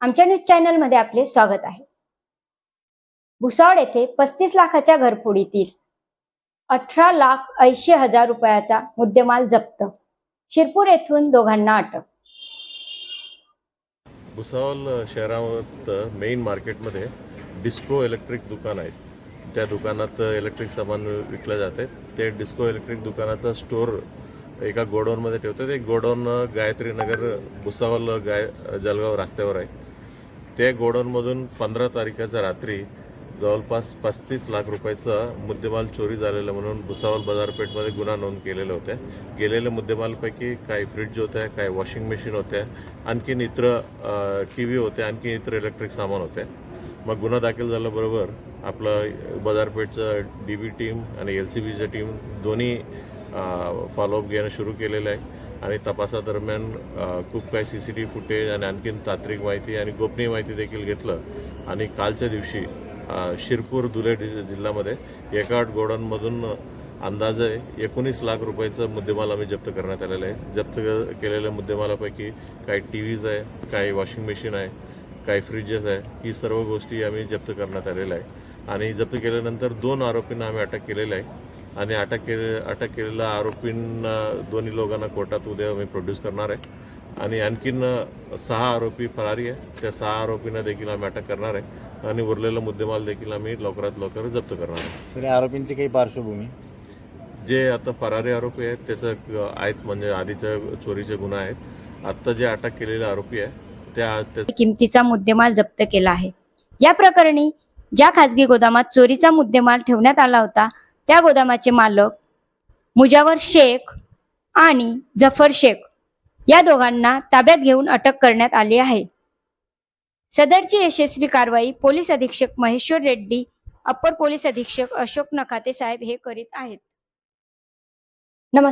आमच्या न्यूज चॅनलमध्ये आपले स्वागत आहे. भुसावळ येथे पस्तीस लाखाच्या घरफोडीतील अठरा लाख ऐंशी हजार रुपयाचा मुद्देमाल जप्त. शिरपूर येथून दोघांना अटक. भुसावळ शहरात मेन मार्केटमध्ये डिस्को इलेक्ट्रिक दुकान आहेत. त्या दुकानात इलेक्ट्रिक सामान विकलं जाते. ते डिस्को इलेक्ट्रिक दुकानाचा स्टोर एका गोडाऊनमध्ये ठेवतात. एक गोडाऊन गायत्री नगर भुसावळ गाय जलगाव रस्त्यावर आहे. त्या गोडाऊनमधून पंधरा तारखेच्या रात्री जवळपास पस्तीस लाख रुपयाचा मुद्देमाल चोरी झालेला म्हणून भुसावळ बाजारपेठमध्ये गुन्हा नोंद केलेले होते. गेलेल्या मुद्देमालपैकी काही फ्रीज होत्या काही वॉशिंग मशीन होत्या आणखीन इतर टी व्ही होते आणखी इतर इलेक्ट्रिक सामान होते. मग गुन्हा दाखल झाल्याबरोबर आपलं बाजारपेठचं डी बी टीम आणि एल सी बीचं टीम दोन्ही फॉलोअप घेणं सुरू केलेलं आहे. आणि तपासादरम्यान खूप काही C C T V footage आणि आणखीन तांत्रिक माहिती आणि गोपनीय माहिती देखील घेतलं. आणि कालच्या दिवशी शिरपूर धुळे जिल्ह्यामध्ये एका गोडाऊनमधून अंदाजे एकोणीस लाख रुपयाचं मुद्देमाल आम्ही जप्त करण्यात आलेलं आहे. जप्त क- केलेल्या मुद्देमालापैकी काही टी व्हीज आहे काही वॉशिंग मशीन आहे काही फ्रीजेस आहे. ही सर्व गोष्टी आम्ही जप्त करण्यात आलेल्या आहे आणि जप्त केल्यानंतर दोन आरोपींना आम्ही अटक केलेलं आहे. आणि अटक केले अटक केलेल्या आरोपींना दोन्ही लोकांना कोर्टात उद्या आम्ही प्रोड्यूस करणार आहे. आणि आणखीन सहा आरोपी फरारी आहे. त्या सहा आरोपींना देखील आम्ही अटक करणार आहे. आणि उरलेला मुद्देमाल देखील आम्ही लवकरात लवकर जप्त करणार आहे. तर या आरोपींची काही पार्श्वभूमी? जे आता फरारी आरोपी आहेत त्याचं आहेत म्हणजे आधीच्या चोरीचे गुन्हा आहेत. आत्ता जे अटक केलेले आरोपी आहे त्या त्या किमतीचा मुद्देमाल जप्त केला आहे. या प्रकरणी ज्या खासगी गोदामात चोरीचा मुद्देमाल ठेवण्यात आला होता त्या गोदामाचे मालक मुजावर शेख आणि जफर शेख या दोघांना ताब्यात घेऊन अटक करण्यात आली आहे. सदरची यशस्वी कारवाई पोलीस अधीक्षक महेश्वर रेड्डी अप्पर पोलीस अधीक्षक अशोक नखाते साहेब हे करीत आहेत. नमस्कार.